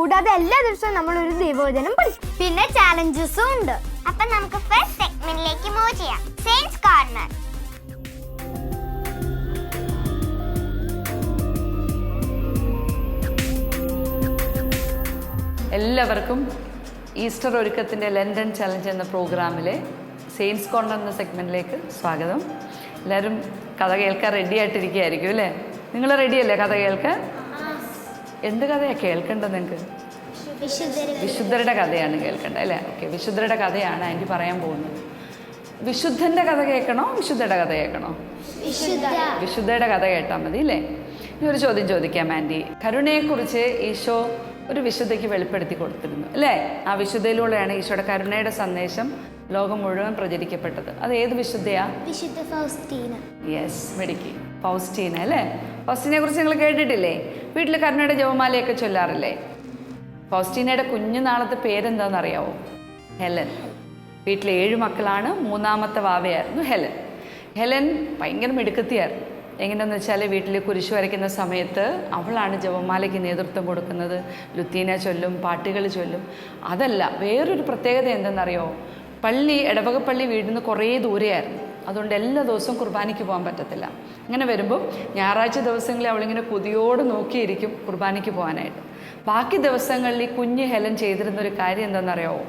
കൂടാതെ എല്ലാ ദിവസവും നമ്മൾ ഒരു ദൈവവചനം പഠിക്കും. പിന്നെ ചാലഞ്ചസും ഉണ്ട്. അപ്പൊ നമുക്ക് ഫസ്റ്റ് സെഗ്മെന്റിലേക്ക് മൂവ് ചെയ്യാം. സെയിൻസ് കോർണർ എല്ലാവർക്കും ഈസ്റ്റർ ഒരുക്കത്തിന്റെ ലണ്ടൻ ചലഞ്ച് എന്ന പ്രോഗ്രാമിലെ സെയിൻസ് കോർണർ എന്ന സെഗ്മെന്റിലേക്ക് സ്വാഗതം. എല്ലാവരും കഥ കേൾക്കാൻ റെഡി ആയിട്ടിരിക്കുകയായിരിക്കും അല്ലേ? നിങ്ങൾ റെഡിയല്ലേ കഥ കേൾക്കാൻ? എന്ത് കഥയാണ് കേൾക്കേണ്ടത് നിങ്ങൾക്ക് വിശുദ്ധരുടെ കഥയാണ് കേൾക്കേണ്ടത് അല്ലേ? ഓക്കെ വിശുദ്ധരുടെ കഥയാണ് ആന്റി പറയാൻ പോകുന്നത്. വിശുദ്ധന്റെ കഥ കേൾക്കണോ? വിശുദ്ധയുടെ കഥ കേൾക്കണോ? വിശുദ്ധയുടെ കഥ കേട്ടാൽ മതി അല്ലേ? ഇനി ഒരു ചോദ്യം ചോദിക്കാം ആന്റി. കരുണയെക്കുറിച്ച് ഈശോ ഒരു വിശുദ്ധയ്ക്ക് വെളിപ്പെടുത്തി കൊടുത്തിരുന്നു അല്ലേ? ആ വിശുദ്ധയിലൂടെയാണ് ഈശോയുടെ കരുണയുടെ സന്ദേശം ലോകം മുഴുവൻ പ്രചരിക്കപ്പെട്ടത്. അത് ഏത് വിശുദ്ധയാ? വിശുദ്ധ യെസ് മെഡിക്കി ഫൗസ്റ്റീന അല്ലേ? ഫൗസ്റ്റീനെ കുറിച്ച് നിങ്ങൾ കേട്ടിട്ടില്ലേ? വീട്ടിൽ കരുണയുടെ ജപമാലയൊക്കെ ചൊല്ലാറില്ലേ? ഫൗസ്റ്റീനയുടെ കുഞ്ഞുനാളത്തെ പേരെന്താണെന്നറിയാവോ? ഹെലൻ. വീട്ടിലെ ഏഴ് മക്കളാണ്. മൂന്നാമത്തെ വാവയായിരുന്നു ഹെലൻ. ഹെലൻ ഭയങ്കര മിടുക്കത്തിയായിരുന്നു. എങ്ങനെയെന്ന് വെച്ചാൽ വീട്ടിൽ കുരിശ് വരയ്ക്കുന്ന സമയത്ത് അവളാണ് ജപമാലയ്ക്ക് നേതൃത്വം കൊടുക്കുന്നത്. ലുത്തീന ചൊല്ലും പാട്ടുകൾ ചൊല്ലും. അതല്ല വേറൊരു പ്രത്യേകത എന്തെന്നറിയോ? പള്ളി ഇടവകപ്പള്ളി വീടിന് കുറേ ദൂരെയായിരുന്നു. അതുകൊണ്ട് എല്ലാ ദിവസവും കുർബാനയ്ക്ക് പോകാൻ പറ്റത്തില്ല. അങ്ങനെ വരുമ്പോൾ ഞായറാഴ്ച ദിവസങ്ങളിൽ അവളിങ്ങനെ കൊതിയോട് നോക്കിയിരിക്കും കുർബാനയ്ക്ക് പോകാനായിട്ട്. ബാക്കി ദിവസങ്ങളിൽ ഈ കുഞ്ഞ് ഹെലൻ ചെയ്തിരുന്ന ഒരു കാര്യം എന്താണെന്നറിയാവോ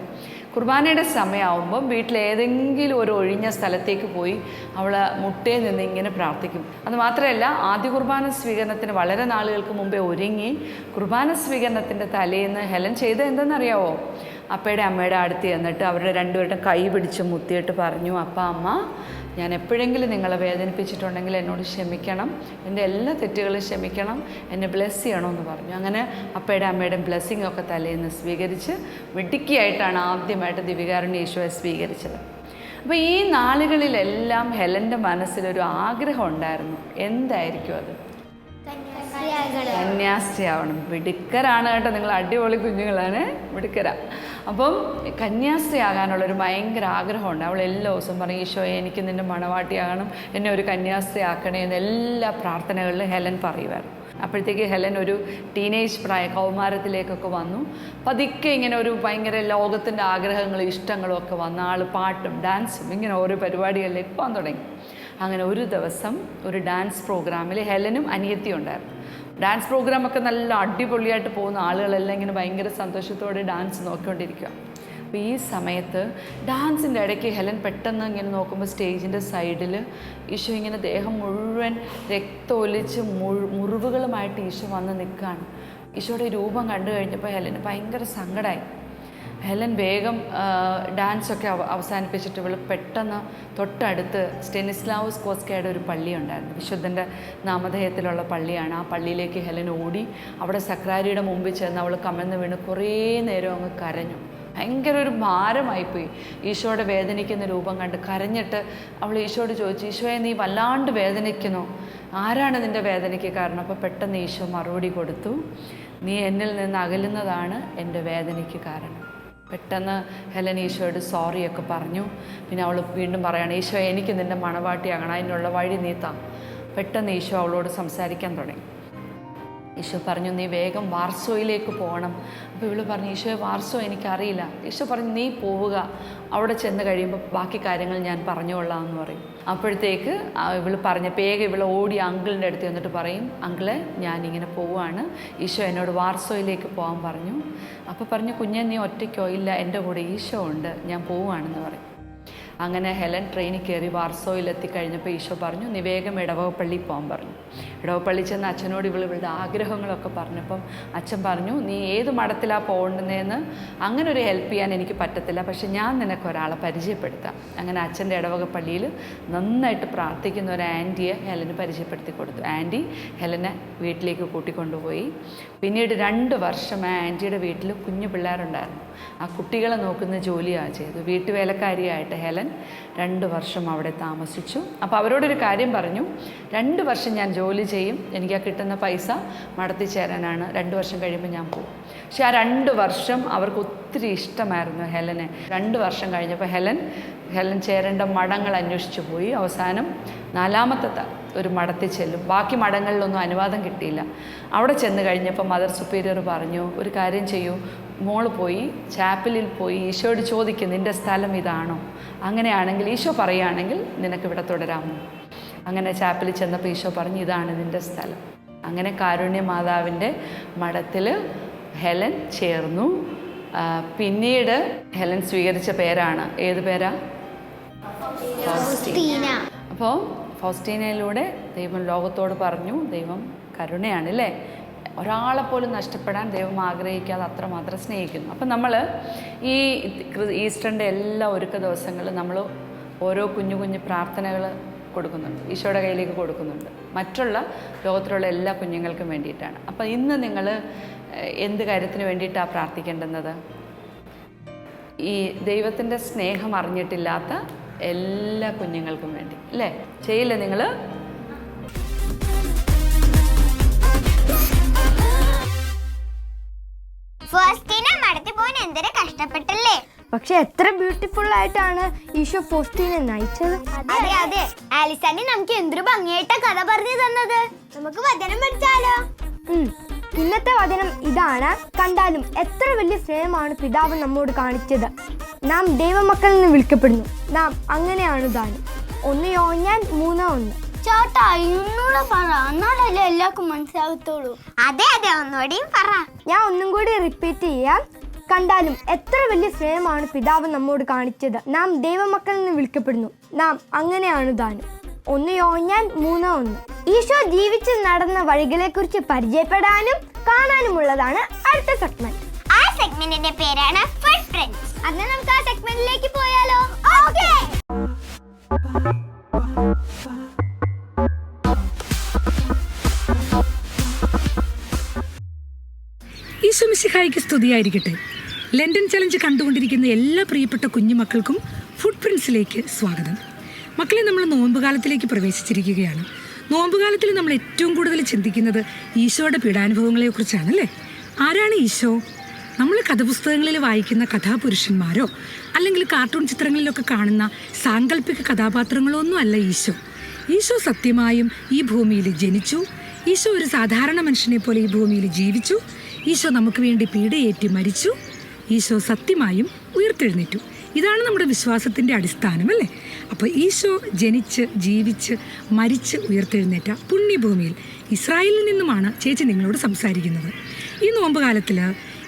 കുർബാനയുടെ സമയമാകുമ്പം വീട്ടിലേതെങ്കിലും ഒരു ഒഴിഞ്ഞ സ്ഥലത്തേക്ക് പോയി അവൾ മുട്ടയിൽ നിന്ന് ഇങ്ങനെ പ്രാർത്ഥിക്കും. അത് മാത്രമല്ല ആദ്യ കുർബാന സ്വീകരണത്തിന് വളരെ നാളുകൾക്ക് മുമ്പേ ഒരുങ്ങി കുർബാന സ്വീകരണത്തിന്റെ തലേന്ന് ഹെലൻ ചെയ്ത് എന്തെന്നറിയാവോ? അപ്പയുടെ അമ്മയുടെ അടുത്ത് ചെന്നിട്ട് അവരുടെ രണ്ടുപേരുടെ കൈ പിടിച്ച് മുത്തിയിട്ട് പറഞ്ഞു അപ്പ അമ്മ ഞാൻ എപ്പോഴെങ്കിലും നിങ്ങളെ വേദനിപ്പിച്ചിട്ടുണ്ടെങ്കിൽ എന്നോട് ക്ഷമിക്കണം. എന്റെ എല്ലാ തെറ്റുകളും ക്ഷമിക്കണം. എന്നെ ബ്ലെസ് ചെയ്യണമെന്ന് പറഞ്ഞു. അങ്ങനെ അപ്പയുടെ അമ്മയുടെ ബ്ലെസ്സിങ് ഒക്കെ തലേന്ന് സ്വീകരിച്ച് മിടുക്കിയായിട്ടാണ് ആദ്യമായിട്ട് ദിവികാരുണ്യ ഈശോയെ സ്വീകരിച്ചത്. അപ്പോൾ ഈ നാളുകളിലെല്ലാം ഹെലന്റെ മനസ്സിലൊരു ആഗ്രഹം ഉണ്ടായിരുന്നു. എന്തായിരിക്കും അത്? കന്യാസ്ത്രീയാവണം മിടുക്കരാണ് കേട്ടോ നിങ്ങൾ അടിപൊളി കുഞ്ഞുങ്ങളാണ്. മിടുക്കര. അപ്പം കന്യാസ്ത്രീയാകാനുള്ളൊരു ഭയങ്കര ആഗ്രഹമുണ്ട്. അവൾ എല്ലാ ദിവസവും പറയും ഈശോയെ എനിക്ക് നിന്റെ മണവാട്ടിയാകണം. എന്നെ ഒരു കന്യാസ്ത്രീ ആക്കണേ എന്ന് എല്ലാ പ്രാർത്ഥനകളിലും ഹെലൻ പറയുമായിരുന്നു അപ്പോഴത്തേക്ക് ഹെലൻ ഒരു ടീനേജ് പ്രായ കൗമാരത്തിലേക്കൊക്കെ വന്നു. പതുക്കെ ഇങ്ങനെ ഒരു ഭയങ്കര ലോകത്തിന്റെ ആഗ്രഹങ്ങളും ഇഷ്ടങ്ങളും ഒക്കെ വന്ന ആൾ പാട്ടും ഡാൻസും ഇങ്ങനെ ഓരോ പരിപാടികളിലേക്ക് പോകാൻ തുടങ്ങി. അങ്ങനെ ഒരു ദിവസം ഒരു ഡാൻസ് പ്രോഗ്രാമിൽ ഹെലനും അനിയത്തിയും ഉണ്ടായിരുന്നു. ഡാൻസ് പ്രോഗ്രാമൊക്കെ നല്ല അടിപൊളിയായിട്ട് പോകുന്ന ആളുകളെല്ലാം ഇങ്ങനെ ഭയങ്കര സന്തോഷത്തോടെ ഡാൻസ് നോക്കിക്കൊണ്ടിരിക്കുക. അപ്പോൾ ഈ സമയത്ത് ഡാൻസിന്റെ ഇടയ്ക്ക് ഹെലൻ പെട്ടെന്ന് ഇങ്ങനെ നോക്കുമ്പോൾ സ്റ്റേജിന്റെ സൈഡിൽ ഈശോ ഇങ്ങനെ ദേഹം മുഴുവൻ രക്തമൊലിച്ച് മുഴു മുറിവുകളുമായിട്ട് ഈശോ വന്ന് നിൽക്കുകയാണ് ഈശോയുടെ രൂപം കണ്ടു കഴിഞ്ഞപ്പോൾ ഹെലന് ഭയങ്കര സങ്കടമായി ഹെലൻ വേഗം ഡാൻസൊക്കെ അവ അവസാനിപ്പിച്ചിട്ട് ഇവൾ പെട്ടെന്ന് തൊട്ടടുത്ത് സ്റ്റെനിസ്ലാവസ് കോസ്കയുടെ ഒരു പള്ളി ഉണ്ടായിരുന്നു. വിശുദ്ധന്റെ നാമധേയത്തിലുള്ള പള്ളിയാണ്. ആ പള്ളിയിലേക്ക് ഹെലൻ ഓടി അവിടെ സക്രാരിയുടെ മുമ്പിൽ ചെന്ന് അവൾ കമന്ന് വീണ് കുറേ നേരം അങ്ങ് കരഞ്ഞു. ഭയങ്കര ഒരു ഭാരമായിപ്പോയി. ഈശോയുടെ വേദനിക്കുന്ന രൂപം കണ്ട് കരഞ്ഞിട്ട് അവൾ ഈശോയോട് ചോദിച്ചു ഈശോയെ നീ വല്ലാണ്ട് വേദനിക്കുന്നു. ആരാണ് നിന്റെ വേദനയ്ക്ക് കാരണം? അപ്പോൾ പെട്ടെന്ന് ഈശോ മറുപടി കൊടുത്തു നീ എന്നിൽ നിന്ന് അകലുന്നതാണ് എന്റെ വേദനയ്ക്ക് കാരണം. പെട്ടെന്ന് ഹെലൻ ഈശോയോട് സോറിയൊക്കെ പറഞ്ഞു. പിന്നെ അവൾ വീണ്ടും പറയുകയാണ് ഈശോ എനിക്ക് നിന്റെ മണവാട്ടിയാകണം അതിനുള്ള വഴി നീത്താം പെട്ടെന്ന് ഈശോ അവളോട് സംസാരിക്കാൻ തുടങ്ങി. ഈശോ പറഞ്ഞു നീ വേഗം വാർസോയിലേക്ക് പോകണം. അപ്പോൾ ഇവൾ പറഞ്ഞു ഈശോയെ വാർസോ എനിക്കറിയില്ല. ഈശോ പറഞ്ഞു നീ പോവുക. അവിടെ ചെന്ന് കഴിയുമ്പോൾ ബാക്കി കാര്യങ്ങൾ ഞാൻ പറഞ്ഞുകൊള്ളാം എന്ന് പറയും. അപ്പോഴത്തേക്ക് ഇവൾ ഇവൾ പേഗ ഇവൾ ഓടി അങ്കിളിന്റെ അടുത്ത് വന്നിട്ട് പറയും അങ്കിളെ ഇങ്ങനെ പോവുകയാണ്. ഈശോ എന്നോട് വാർസോയിലേക്ക് പോകാൻ പറഞ്ഞു. അപ്പോൾ പറഞ്ഞു കുഞ്ഞെ നീ ഒറ്റയ്ക്കോ? ഇല്ല എന്റെ കൂടെ ഈശോ ഉണ്ട്. ഞാൻ പോവുകയാണെന്ന് പറയും. അങ്ങനെ ഹെലൻ ട്രെയിനിൽ കയറി വാർസോയിൽ എത്തിക്കഴിഞ്ഞപ്പോൾ ഈശോ പറഞ്ഞു നിവേഗം ഇടവകപ്പള്ളി പോകാൻ പറഞ്ഞു. ഇടവപ്പള്ളി ചെന്ന് അച്ഛനോട് ഇവൾ ഇവളുടെ ആഗ്രഹങ്ങളൊക്കെ പറഞ്ഞപ്പം അച്ഛൻ പറഞ്ഞു നീ ഏത് മഠത്തിലാണ് പോകേണ്ടതെന്ന് അങ്ങനെ ഒരു ഹെൽപ്പ് ചെയ്യാൻ എനിക്ക് പറ്റത്തില്ല പക്ഷെ ഞാൻ നിനക്ക് ഒരാളെ പരിചയപ്പെടുത്താം. അങ്ങനെ അച്ഛന്റെ ഇടവകപ്പള്ളിയിൽ നന്നായിട്ട് പ്രാർത്ഥിക്കുന്ന ഒരു ആന്റിയെ ഹെലന് പരിചയപ്പെടുത്തി കൊടുത്തു. ആന്റി ഹെലനെ വീട്ടിലേക്ക് കൂട്ടിക്കൊണ്ടുപോയി. പിന്നീട് രണ്ട് വർഷം ആ ആന്റിയുടെ വീട്ടിൽ കുഞ്ഞു പിള്ളേരുണ്ടായിരുന്നു. ആ കുട്ടികളെ നോക്കുന്ന ജോലിയാണ് ചെയ്തു വീട്ടുവേലക്കാരിയായിട്ട് ഹെലൻ രണ്ട് വർഷം അവിടെ താമസിച്ചു. അപ്പോൾ അവരോടൊരു കാര്യം പറഞ്ഞു. രണ്ട് വർഷം ഞാൻ ജോലി ചെയ്യും. എനിക്ക് ആ കിട്ടുന്ന പൈസ മടത്തി ചേരാനാണ്. രണ്ട് വർഷം കഴിയുമ്പോൾ ഞാൻ പോകും പക്ഷെ ആ രണ്ട് വർഷം അവർക്ക് ഒത്തിരി ഇഷ്ടമായിരുന്നു ഹെലനെ. രണ്ട് വർഷം കഴിഞ്ഞപ്പോൾ ഹെലൻ ഹെലൻ ചേരേണ്ട മടങ്ങൾ അന്വേഷിച്ചു പോയി. അവസാനം നാലാമത്തെ ഒരു മഠത്തിൽ ചെല്ലും. ബാക്കി മഠങ്ങളിലൊന്നും അനുവാദം കിട്ടിയില്ല. അവിടെ ചെന്ന് കഴിഞ്ഞപ്പോൾ മദർ സുപ്പീരിയർ പറഞ്ഞു ഒരു കാര്യം ചെയ്യൂ. മോൾ പോയി ചാപ്പലിൽ പോയി ഈശോയോട് ചോദിക്കും നിന്റെ സ്ഥലം ഇതാണോ? അങ്ങനെയാണെങ്കിൽ ഈശോ പറയുകയാണെങ്കിൽ നിനക്ക് ഇവിടെ തുടരാമോ? അങ്ങനെ ചാപ്പലിൽ ചെന്നപ്പോൾ ഈശോ പറഞ്ഞു ഇതാണ് നിന്റെ സ്ഥലം. അങ്ങനെ കാരുണ്യ മാതാവിന്റെ മഠത്തിൽ ഹെലൻ ചേർന്നു. പിന്നീട് ഹെലൻ സ്വീകരിച്ച പേരാണ്. ഏത് പേരാ? അപ്പോൾ ഫൗസ്റ്റീനയിലൂടെ ദൈവം ലോകത്തോട് പറഞ്ഞു ദൈവം കരുണയാണ് അല്ലേ? ഒരാളെപ്പോലും നഷ്ടപ്പെടാൻ ദൈവം ആഗ്രഹിക്കാതെ അത്രമാത്രം സ്നേഹിക്കുന്നു. അപ്പം നമ്മൾ ഈ ഈസ്റ്ററിന്റെ എല്ലാ ഒരുക്ക ദിവസങ്ങളും നമ്മൾ ഓരോ കുഞ്ഞു കുഞ്ഞു പ്രാർത്ഥനകൾ കൊടുക്കുന്നുണ്ട്. ഈശോയുടെ കയ്യിലേക്ക് കൊടുക്കുന്നുണ്ട്. മറ്റുള്ള ലോകത്തിലുള്ള എല്ലാ കുഞ്ഞുങ്ങൾക്കും വേണ്ടിയിട്ടാണ്. അപ്പം ഇന്ന് നിങ്ങൾ എന്ത് കാര്യത്തിന് വേണ്ടിയിട്ടാണ് പ്രാർത്ഥിക്കേണ്ടുന്നത്? ഈ ദൈവത്തിന്റെ സ്നേഹം അറിഞ്ഞിട്ടില്ലാത്ത എല്ലാ കുഞ്ഞുങ്ങൾക്കും വേണ്ടി. അല്ലേ? ചെയ്യില്ലേ നിങ്ങൾ കഷ്ടപ്പെട്ടല്ലേ? പക്ഷെ എത്ര ബ്യൂട്ടിഫുൾ ആയിട്ടാണ് ഈശോ ഫോസ്റ്റീനെ നയിച്ചത്. അതെ അതെ. ആലിസാനി നമുക്ക് എന്തൊരു ഭംഗിയായിട്ടാ കഥ പറഞ്ഞു തന്നത്. നമുക്ക് വചനം പഠിച്ചാലോ. ഇന്നത്തെ വചനം ഇതാണ്. കണ്ടാലും എത്ര വലിയ സ്നേഹമാണ് പിതാവ് നമ്മോട് കാണിച്ചത്. നാം ദൈവമക്കൾ നിന്ന് വിളിക്കപ്പെടുന്നു. നാം അങ്ങനെയാണ് താനും ഒന്ന് യോഞ്ഞാൻ മൂന്ന് ഒന്ന്. ചേട്ടാ ഇന്നൂടെ പറ. എന്നാലല്ലേ എല്ലാവർക്കും മനസ്സിലാകത്തുള്ളൂ. അതെ അതെ ഒന്നുകൂടിയും പറ. ഞാൻ ഒന്നും കൂടി റിപ്പീറ്റ് ചെയ്യാം. കണ്ടാലും എത്ര വലിയ സ്നേഹമാണ് പിതാവ് നമ്മോട് കാണിച്ചത്. നാം ദൈവമക്കളിൽ നിന്ന് വിളിക്കപ്പെടുന്നു. നാം അങ്ങനെയാണ് താനും ഒന്ന് യോഞ്ഞാൻ മൂന്ന് ഒന്ന്. ഈശോ ജീവിച്ച് നടന്ന വഴികളെ കുറിച്ച് പരിചയപ്പെടാനും കാണാനുമുള്ളതാണ് അടുത്ത സെഗ്മെന്റ് ആ സെഗ്മെന്റിന്റെ പേരാണ് ഫുഡ് ഫ്രണ്ട്സ് നമുക്ക് ആ സെഗ്മെന്റിലേക്ക് പോയാലോ? ഓക്കേ ഈശ്വമിശിഹായിക്ക് സ്തുതിയായിരിക്കട്ടെ. ലണ്ടൻ ചലഞ്ച് കണ്ടുകൊണ്ടിരിക്കുന്ന എല്ലാ പ്രിയപ്പെട്ട കുഞ്ഞുമക്കൾക്കും ഫുഡ് പ്രിൻസിലേക്ക് സ്വാഗതം. മക്കളെ നമ്മൾ നോമ്പ് കാലത്തിലേക്ക് പ്രവേശിച്ചിരിക്കുകയാണ്. നോമ്പുകാലത്തിൽ നമ്മൾ ഏറ്റവും കൂടുതൽ ചിന്തിക്കുന്നത് ഈശോയുടെ പീഡാനുഭവങ്ങളെക്കുറിച്ചാണ് അല്ലേ ആരാണ് ഈശോ? നമ്മൾ കഥപുസ്തകങ്ങളിൽ വായിക്കുന്ന കഥാപുരുഷന്മാരോ അല്ലെങ്കിൽ കാർട്ടൂൺ ചിത്രങ്ങളിലൊക്കെ കാണുന്ന സാങ്കല്പിക കഥാപാത്രങ്ങളോ ഒന്നും അല്ല ഈശോ. ഈശോ സത്യമായും ഈ ഭൂമിയിൽ ജനിച്ചു. ഈശോ ഒരു സാധാരണ മനുഷ്യനെ പോലെ ഈ ഭൂമിയിൽ ജീവിച്ചു. ഈശോ നമുക്ക് വേണ്ടി പീഡയേറ്റി മരിച്ചു. ഈശോ സത്യമായും ഉയർത്തെഴുന്നേറ്റു. ഇതാണ് നമ്മുടെ വിശ്വാസത്തിന്റെ അടിസ്ഥാനം അല്ലേ? അപ്പോൾ ഈശോ ജനിച്ച് ജീവിച്ച് മരിച്ച് ഉയർത്തെഴുന്നേറ്റ പുണ്യഭൂമിയിൽ ഇസ്രായേലിൽ നിന്നുമാണ് ചേച്ചി നിങ്ങളോട് സംസാരിക്കുന്നത്. ഈ നോമ്പുകാലത്തിൽ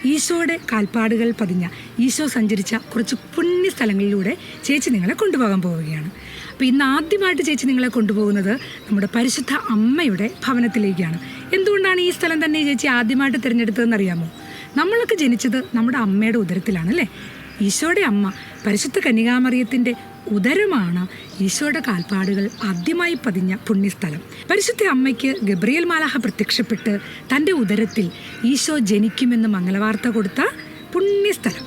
ഈശോയുടെ കാൽപ്പാടുകൾ പതിഞ്ഞ ഈശോ സഞ്ചരിച്ച കുറച്ച് പുണ്യ സ്ഥലങ്ങളിലൂടെ ചേച്ചി നിങ്ങളെ കൊണ്ടുപോകാൻ പോവുകയാണ്. അപ്പോൾ ഇന്ന് ആദ്യമായിട്ട് ചേച്ചി നിങ്ങളെ കൊണ്ടുപോകുന്നത് നമ്മുടെ പരിശുദ്ധ അമ്മയുടെ ഭവനത്തിലേക്കാണ്. എന്തുകൊണ്ടാണ് ഈ സ്ഥലം തന്നെ ചേച്ചി ആദ്യമായിട്ട് തിരഞ്ഞെടുത്തതെന്ന് അറിയാമോ നമ്മളൊക്കെ ജനിച്ചത് നമ്മുടെ അമ്മയുടെ ഉദരത്തിലാണ് അല്ലേ? ഈശോയുടെ അമ്മ പരിശുദ്ധ കന്യകാമറിയത്തിന്റെ ഉദരമാണ് ഈശോയുടെ കാൽപ്പാടുകൾ ആദ്യമായി പതിഞ്ഞ പുണ്യസ്ഥലം. പരിശുദ്ധ അമ്മയ്ക്ക് ഗബ്രിയൽ മാലാഹ പ്രത്യക്ഷപ്പെട്ട് തന്റെ ഉദരത്തിൽ ഈശോ ജനിക്കുമെന്ന് മംഗളവാർത്ത കൊടുത്ത പുണ്യസ്ഥലം.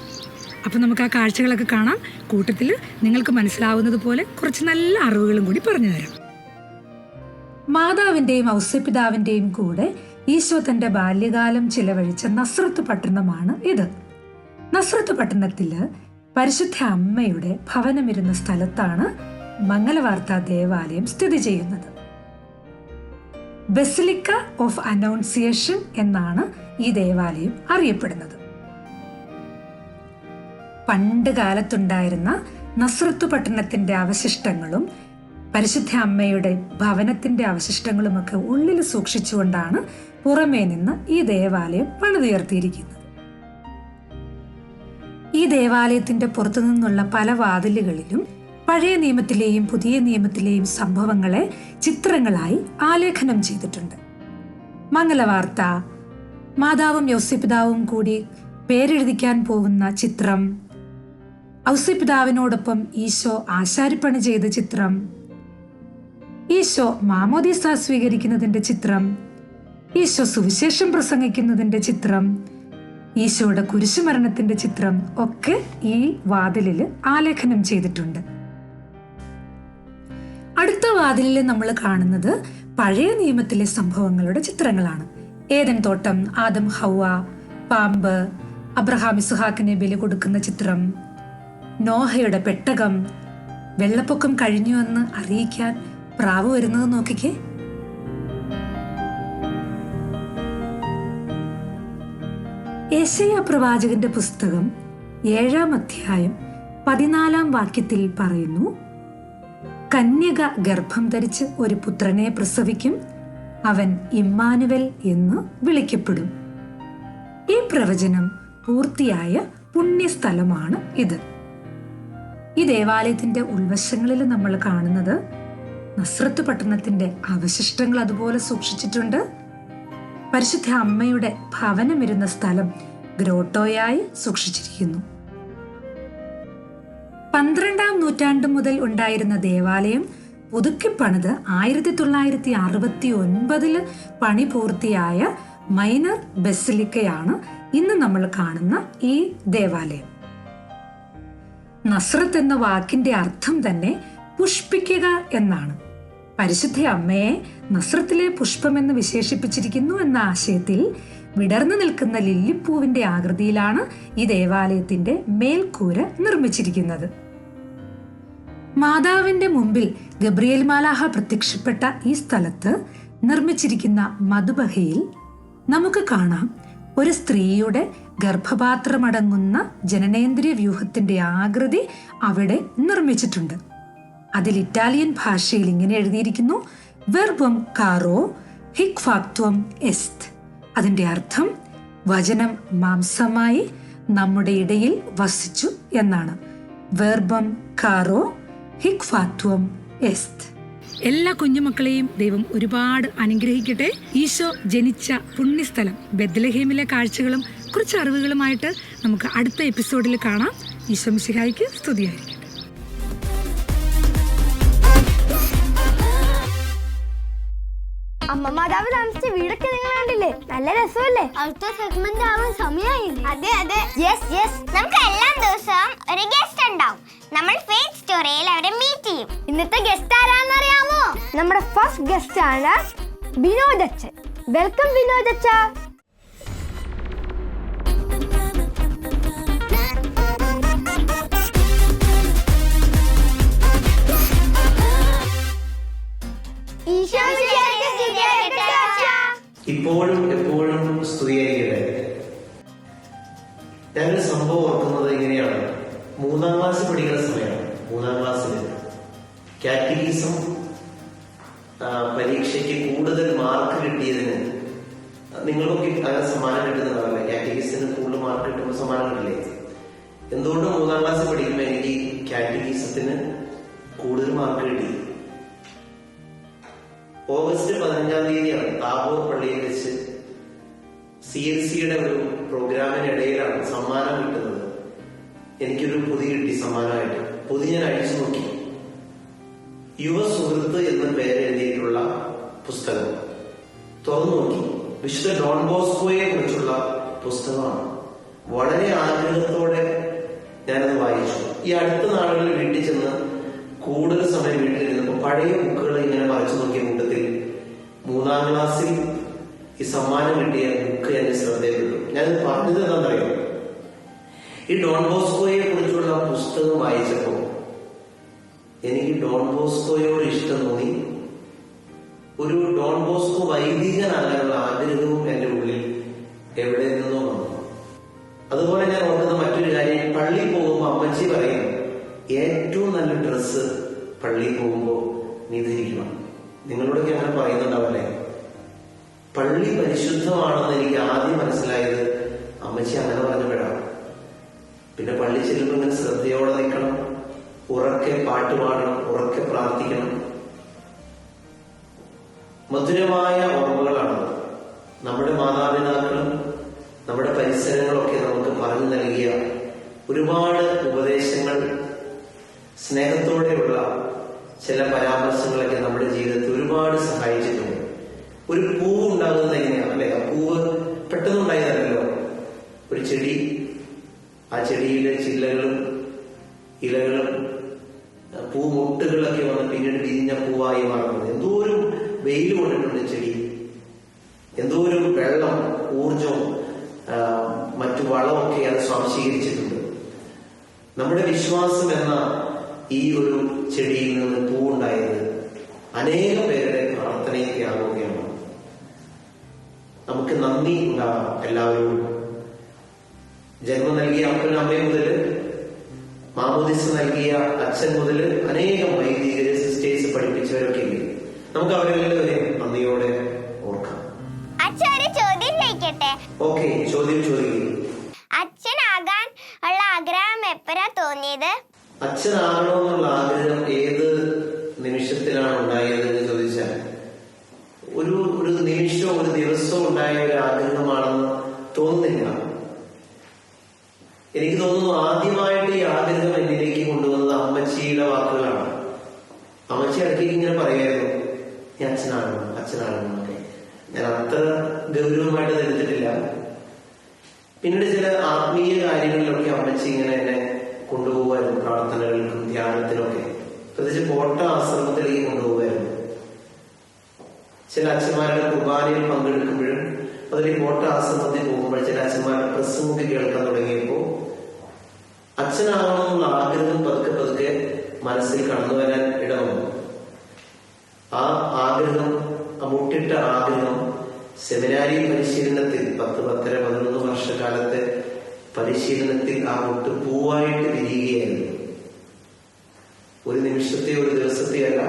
അപ്പോൾ നമുക്ക് ആ കാഴ്ചകളൊക്കെ കാണാം. കൂട്ടത്തിൽ നിങ്ങൾക്ക് മനസ്സിലാവുന്നത് പോലെ കുറച്ച് നല്ല അറിവുകളും കൂടി പറഞ്ഞു തരാം. മാതാവിന്റെയും ഔസ്യപിതാവിന്റെയും കൂടെ ഈശോ തന്റെ ബാല്യകാലം ചിലവഴിച്ച നസ്രത്ത് പട്ടണമാണ് ഇത്. നസ്രത്ത് പട്ടണത്തിൽ പരിശുദ്ധ അമ്മയുടെ ഭവനമിരുന്ന സ്ഥലത്താണ് മംഗലവാർത്ത ദേവാലയം സ്ഥിതി ചെയ്യുന്നത്. ബസിലിക്ക ഓഫ് അനൗൺസിയേഷൻ എന്നാണ് ഈ ദേവാലയം അറിയപ്പെടുന്നത്. പണ്ട് കാലത്തുണ്ടായിരുന്ന നസ്രത്ത് പട്ടണത്തിന്റെ അവശിഷ്ടങ്ങളും പരിശുദ്ധ അമ്മയുടെ ഭവനത്തിന്റെ അവശിഷ്ടങ്ങളുമൊക്കെ ഉള്ളിൽ സൂക്ഷിച്ചുകൊണ്ടാണ് പുറമേ നിന്ന് ഈ ദേവാലയം പണിതുയർത്തിയിരിക്കുന്നത്. ഈ ദേവാലയത്തിന്റെ പുറത്തു നിന്നുള്ള പല വാതിലുകളിലും പഴയ നിയമത്തിലെയും പുതിയ നിയമത്തിലെയും സംഭവങ്ങളെ ചിത്രങ്ങളായി ആലേഖനം ചെയ്തിട്ടുണ്ട്. മംഗലവാർത്ത മാതാവും യോസിപിതാവും കൂടി പേരെഴുതിക്കാൻ പോകുന്ന ചിത്രം ഔസിപിതാവിനോടൊപ്പം ഈശോ ആശാരിപ്പണി ചെയ്ത ചിത്രം ഈശോ മാമോദീസ സ്വീകരിക്കുന്നതിന്റെ ചിത്രം ഈശോ സുവിശേഷം പ്രസംഗിക്കുന്നതിന്റെ ചിത്രം ഈശോയുടെ കുരിശുമരണത്തിന്റെ ചിത്രം ഒക്കെ ഈ വാതിലിൽ ആലേഖനം ചെയ്തിട്ടുണ്ട്. അടുത്ത വാതിലിൽ നമ്മൾ കാണുന്നത് പഴയ നിയമത്തിലെ സംഭവങ്ങളുടെ ചിത്രങ്ങളാണ്. ഏതൻ തോട്ടം ആദം ഹൗവ പാമ്പ് അബ്രഹാം ഇസുഹാക്കിനെ ബലി കൊടുക്കുന്ന ചിത്രം നോഹയുടെ പെട്ടകം വെള്ളപ്പൊക്കം കഴിഞ്ഞുവെന്ന് അറിയിക്കാൻ പ്രാവ് വരുന്നത് നോക്കിക്കേ. യേശയ പ്രവാചകന്റെ പുസ്തകം ഏഴാം അധ്യായം പതിനാലാം വാക്യത്തിൽ പറയുന്നു കന്യക ഗർഭം ധരിച്ച് ഒരു പുത്രനെ പ്രസവിക്കും അവൻ ഇമ്മാനുവൽ എന്ന് വിളിക്കപ്പെടും. ഈ പ്രവചനം പൂർത്തിയായ പുണ്യസ്ഥലമാണ് ഇത്. ഈ ദേവാലയത്തിന്റെ ഉൾവശങ്ങളിൽ നമ്മൾ കാണുന്നത് നസ്രത്ത് പട്ടണത്തിന്റെ അവശിഷ്ടങ്ങൾ അതുപോലെ സൂക്ഷിച്ചിട്ടുണ്ട്. പരിശുദ്ധ അമ്മയുടെ ഭവനം ഭവനമിരുന്ന സ്ഥലം ഗ്രോട്ടോയായി സൂക്ഷിച്ചിരിക്കുന്നു. പന്ത്രണ്ടാം നൂറ്റാണ്ട് മുതൽ ഉണ്ടായിരുന്ന ദേവാലയം പുതുക്കിപ്പണിത് ആയിരത്തി തൊള്ളായിരത്തി അറുപത്തി ഒൻപതിൽ പണി പൂർത്തിയായ മൈനർ ബസിലിക്കയാണ് ഇന്ന് നമ്മൾ കാണുന്ന ഈ ദേവാലയം. നസ്രത്ത് എന്ന വാക്കിന്റെ അർത്ഥം തന്നെ പുഷ്പിക്കുക എന്നാണ്. പരിശുദ്ധ അമ്മയെ നസ്രത്തിലെ പുഷ്പമെന്ന് വിശേഷിപ്പിച്ചിരിക്കുന്നു എന്ന ആശയത്തിൽ വിടർന്നു നിൽക്കുന്ന ലില്ലിപ്പൂവിന്റെ ആകൃതിയിലാണ് ഈ ദേവാലയത്തിന്റെ മേൽക്കൂര നിർമ്മിച്ചിരിക്കുന്നത്. മാതാവിന്റെ മുമ്പിൽ ഗബ്രിയേൽ മാലാഹ പ്രത്യക്ഷപ്പെട്ട ഈ സ്ഥലത്ത് നിർമ്മിച്ചിരിക്കുന്ന മധുബഹയിൽ നമുക്ക് കാണാം ഒരു സ്ത്രീയുടെ ഗർഭപാത്രമടങ്ങുന്ന ജനനേന്ദ്രിയ വ്യൂഹത്തിന്റെ ആകൃതി അവിടെ നിർമ്മിച്ചിട്ടുണ്ട്. അതിൽ ഇറ്റാലിയൻ ഭാഷയിൽ ഇങ്ങനെ എഴുതിയിരിക്കുന്നു. വെർബം കാറോ ഹിക് ഫാക്ത്വം എസ്ത് അതിന്റെ അർത്ഥം വചനം മാംസമായി നമ്മുടെ ഇടയിൽ വസിച്ചു എന്നാണ്. വെർബം കാറോ ഹിക് ഫാക്ത്വം എസ്ത് എല്ലാ കുഞ്ഞുമക്കളെയും ദൈവം ഒരുപാട് അനുഗ്രഹിക്കട്ടെ. ഈശോ ജനിച്ച പുണ്യസ്ഥലം ബദ്ലഹേമിലെ കാഴ്ചകളും കുറച്ച് അറിവുകളുമായിട്ട് നമുക്ക് അടുത്ത എപ്പിസോഡിൽ കാണാം. ഈശോ മിശിഹായിക്ക് സ്തുതിയായിരിക്കട്ടെ അമ്മ മാതാവ് താമസിച്ച വീടൊക്കെ നിങ്ങൾ കണ്ടില്ലേ? നല്ല രസമല്ലേ? അടുത്ത സെഗ്മെന്റ് ആവാൻ സമയമായി അതെ അതെ. യെസ് യെസ് നമുക്ക് എല്ലാ ദിവസവും ഒരു ഗസ്റ്റ് ഉണ്ടാവും. നമ്മൾ ഫേസ് സ്റ്റോറിയിൽ അവരെ മീറ്റ് ചെയ്യും. ഇന്നത്തെ ഗസ്റ്റ് ആരാന്ന് അറിയാമോ നമ്മുടെ ഫസ്റ്റ് ഗസ്റ്റ് ആണ് വിനോദച്ചൻ. വെൽക്കം വിനോദ് ഈശോ ഇപ്പോഴും എപ്പോഴും സ്തുതിയായിരിക്കട്ടെ. ഞാനൊരു സംഭവം ഓർക്കുന്നത് ഇങ്ങനെയാണ്. മൂന്നാം ക്ലാസ് പഠിക്കുന്ന സമയമാണ് മൂന്നാം ക്ലാസ്സിൽ കാറ്റഗീസം പരീക്ഷയ്ക്ക് കൂടുതൽ മാർക്ക് കിട്ടിയതിന് നിങ്ങളൊക്കെ അങ്ങനെ സമ്മാനം കിട്ടുന്നതാണല്ലേ? കാറ്റഗീസിന് കൂടുതൽ മാർക്ക് കിട്ടുമ്പോൾ സമ്മാനം കിട്ടില്ലേ? എന്തുകൊണ്ട് മൂന്നാം ക്ലാസ് പഠിക്കുമ്പോൾ എനിക്ക് കാറ്റഗീസത്തിന് കൂടുതൽ മാർക്ക് കിട്ടി? ഓഗസ്റ്റ് പതിനഞ്ചാം തീയതിയാണ് താബോർ പള്ളിയിൽ വെച്ച് സി എൽ സിയുടെ ഒരു പ്രോഗ്രാമിനിടയിലാണ് സമ്മാനം കിട്ടുന്നത്. എനിക്കൊരു പൊതി കിട്ടി സമ്മാനമായിട്ട്. പൊതി ഞാൻ അഴിച്ചു നോക്കി. യുവ സുഹൃത്ത് എന്ന പേര് എഴുതിയിട്ടുള്ള പുസ്തകം. തുറന്നു നോക്കി. വിശുദ്ധ ഡോൺ ബോസ്കോയെ കുറിച്ചുള്ള പുസ്തകമാണ്. വളരെ ആഗ്രഹത്തോടെ ഞാനത് വായിച്ചു. ഈ അടുത്ത നാളുകളിൽ വീട്ടിൽ ചെന്ന് കൂടുതൽ സമയം വീട്ടിലിരുന്നപ്പോൾ പഴയ ബുക്കുകൾ ഇങ്ങനെ മറിച്ചു നോക്കിയ കൂട്ടത്തിൽ മൂന്നാം ക്ലാസ്സിൽ ഈ സമ്മാനം കിട്ടിയ ബുക്ക് എന്റെ ശ്രദ്ധയിൽപ്പെട്ടു. ഞാൻ പറഞ്ഞത് എന്താണെന്നറിയോ? ഈ ഡോൺ ബോസ്കോയെ കുറിച്ചുള്ള പുസ്തകം വായിച്ചപ്പോൾ എനിക്ക് ഡോൺ ബോസ്കോയോട് ഇഷ്ടം തോന്നി. ഒരു ഡോൺ ബോസ്കോ വൈദികനാകാനുള്ള ആഗ്രഹവും എന്റെ ഉള്ളിൽ എവിടെ നിന്നോ വന്നു. അതുപോലെ ഞാൻ ഓർക്കുന്ന മറ്റൊരു കാര്യം പള്ളിയിൽ പോകുമ്പോൾ അമ്മച്ചി പറയും ഏറ്റവും നല്ല ഡ്രസ്സ് പള്ളിയിൽ പോകുമ്പോൾ നീ ധരിക്കണം നിങ്ങളോടൊക്കെ അങ്ങനെ പറയുന്നുണ്ടാവല്ലേ? പള്ളി പരിശുദ്ധമാണെന്ന് എനിക്ക് ആദ്യം മനസ്സിലായത് അമ്മച്ചി അങ്ങനെ പറഞ്ഞപ്പോഴാണ് പിന്നെ പള്ളി ചെല്ലുമ്പോൾ ഇങ്ങനെ ശ്രദ്ധയോടെ നിൽക്കണം. ഉറക്കെ പാട്ട് പാടണം ഉറക്കെ പ്രാർത്ഥിക്കണം. മധുരമായ ഓർമ്മകളാണ്. നമ്മുടെ മാതാപിതാക്കളും നമ്മുടെ പരിസരങ്ങളൊക്കെ നമുക്ക് പറഞ്ഞു നൽകിയ ഒരുപാട് ഉപദേശങ്ങൾ സ്നേഹത്തോടെയുള്ള ചില പരാമർശങ്ങളൊക്കെ നമ്മുടെ ജീവിതത്തിൽ ഒരുപാട് സഹായിച്ചിട്ടുണ്ട്. ഒരു പൂവ് ഉണ്ടാകുന്നത് എങ്ങനെയാണ്? അല്ലെ? ആ പൂവ് പെട്ടെന്ന് ഉണ്ടായതല്ലോ ഒരു ചെടി ആ ചെടിയിലെ ചില്ലകളും ഇലകളും പൂമൊട്ടുകളൊക്കെ വന്ന് പിന്നീട് വിരിഞ്ഞ പൂവായി മാറുന്നത്. എന്തോരം വെയിൽ കൊണ്ടിട്ടുണ്ട് ചെടി. എന്തോരം വെള്ളം ഊർജവും മറ്റു വളമൊക്കെ അത് സ്വാംശീകരിച്ചിട്ടുണ്ട്. നമ്മുടെ വിശ്വാസം എന്ന ഈ ഒരു ചെടിയിൽ നിന്ന് പൂവുണ്ടായത് അനേക പേരുടെ പ്രാർത്ഥനയൊക്കെ ആകുകയാണ് നമുക്ക് നന്ദി ഉണ്ടാവാം എല്ലാവരും ജന്മം നൽകിയ അപ്പനും അമ്മയും മുതൽ മാമോദിസ് നൽകിയ അച്ഛൻ മുതൽ അനേകം വൈദികര് സിസ്റ്റേഴ്സ് പഠിപ്പിച്ചവരൊക്കെ ഇല്ലേ നമുക്ക് അവരെല്ലാവരെയും നന്ദിയോടെ ഓർക്കാം. ചോദ്യം ചോദിക്കട്ടെ? ഓക്കെ ചോദ്യം ചോദിക്കും അച്ഛനാകാൻ ഉള്ള ആഗ്രഹം എപ്പോഴാ തോന്നിയത് അച്ഛനാകണമെന്നുള്ള ആഗ്രഹം ഏത് നിമിഷത്തിലാണ് ഉണ്ടായത് എന്ന് ചോദിച്ചാൽ ഒരു ഒരു നിമിഷവും ഒരു ദിവസവും ഉണ്ടായ ഒരു ആഗ്രഹമാണെന്ന് തോന്നുന്നില്ല എനിക്ക് തോന്നുന്നു ആദ്യമായിട്ട് ഈ ആഗ്രഹം എന്നിലേക്ക് കൊണ്ടുവന്നത് അമ്മച്ചിയുടെ വാക്കുകളാണ് അമ്മച്ചി ഇടയ്ക്ക് ഇങ്ങനെ പറയായിരുന്നു നീ അച്ഛനാകണം അച്ഛനാകണം എന്നൊക്കെ ഞാൻ അത്ര ഗൗരവമായിട്ട് എടുത്തിട്ടില്ല പിന്നീട് ചില ആത്മീയ കാര്യങ്ങളിലൊക്കെ അമ്മച്ചി ഇങ്ങനെ എന്നെ കൊണ്ടുപോകുമായിരുന്നു പ്രാർത്ഥനകൾക്കും ധ്യാനത്തിനൊക്കെ പ്രത്യേകിച്ച് കോട്ട ആശ്രമത്തിലേക്ക് കൊണ്ടുപോകുമായിരുന്നു ചില അച്ഛന്മാരുടെ കുർബാനയിൽ പങ്കെടുക്കുമ്പോഴും അതിൽ കോട്ട ആശ്രമത്തിൽ പോകുമ്പോൾ ചില അച്ഛന്മാരുടെ പ്രസംഗമൊക്കെ കേൾക്കാൻ തുടങ്ങിയപ്പോൾ അച്ഛനാകണമെന്നുള്ള ആഗ്രഹം പതുക്കെ പതുക്കെ മനസ്സിൽ കടന്നു വരാൻ ഇടവന്നു. ആ ആഗ്രഹം ആ മുട്ടിട്ട ആഗ്രഹം സെമിനാരി പരിശീലനത്തിൽ പത്ത് പത്തര പതിനൊന്ന് വർഷക്കാലത്തെ പരിശീലനത്തിൽ ആ മുട്ട് പൂവായിട്ട് വിരിയുകയായിരുന്നു. ഒരു നിമിഷത്തെ ഒരു ദിവസത്തെ അല്ല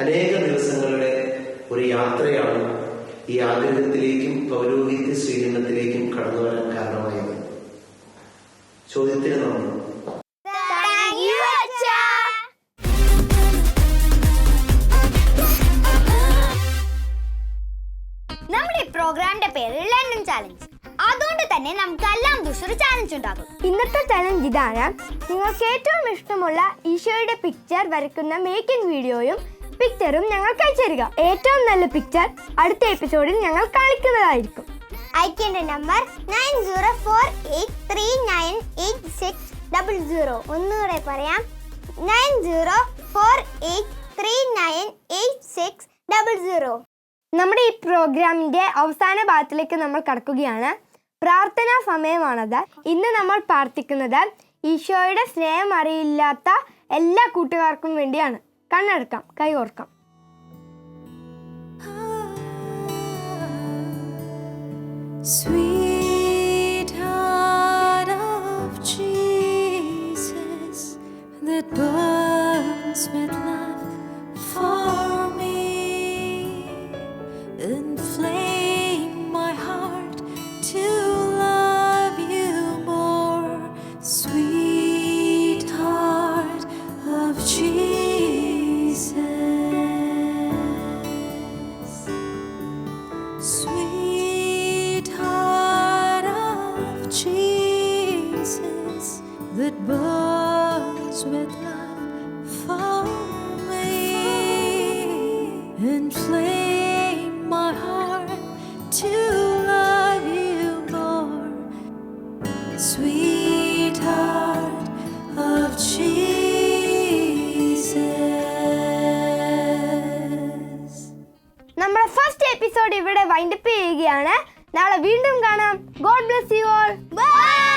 അനേക ദിവസങ്ങളുടെ ഒരു യാത്രയാണ് ഈ ആഗ്രഹത്തിലേക്കും പൗരോഹിത്യ സ്വീകരണത്തിലേക്കും കടന്നു വരാൻ കാരണമായത്? ചോദ്യത്തിന് നന്ദി. Thank you, അച്ഛാ. നമ്മുടെ പ്രോഗ്രാമിന്റെ പേര് ലണ്ടൻ ചാലഞ്ച് അതുകൊണ്ട് തന്നെ നമുക്ക് എല്ലാം ദിവസം ഒരു ചാലഞ്ച് ഉണ്ടാകും. ഇന്നത്തെ ചലഞ്ച് ഇതാണ്. നിങ്ങൾക്ക് ഏറ്റവും ഇഷ്ടമുള്ള ഈശോയുടെ പിക്ചർ വരയ്ക്കുന്ന മേക്കിംഗ് വീഡിയോയും പിക്ചറും ഞങ്ങൾക്ക് അയച്ചുതരിക ഏറ്റവും നല്ല പിക്ചർ അടുത്ത എപ്പിസോഡിൽ ഞങ്ങൾ കാണിക്കുന്നതായിരിക്കും. അയക്കേണ്ട number nine zero four eight three nine eight six double zero. ഒന്നുകൂടെ പറയാം. Nine zero four eight three nine eight six double zero. നമ്മുടെ ഈ പ്രോഗ്രാമിന്റെ അവസാന ഭാഗത്തിലേക്ക് നമ്മൾ കടക്കുകയാണ്. പ്രാർത്ഥനാ സമയമാണത്. ഇന്ന് നമ്മൾ പ്രാർത്ഥിക്കുന്നത് ഈശോയുടെ സ്നേഹം അറിയില്ലാത്ത എല്ലാ കൂട്ടുകാർക്കും വേണ്ടിയാണ്. കണ്ണടക്കാം കൈ ഓർക്കാം Sweetheart of Jesus, that burns with love for നമ്മുടെ ഫസ്റ്റ് എപ്പിസോഡ് ഇവിടെ വൈൻഡപ്പ് ചെയ്യുകയാണ്. നാളെ വീണ്ടും കാണാം. God bless you all bye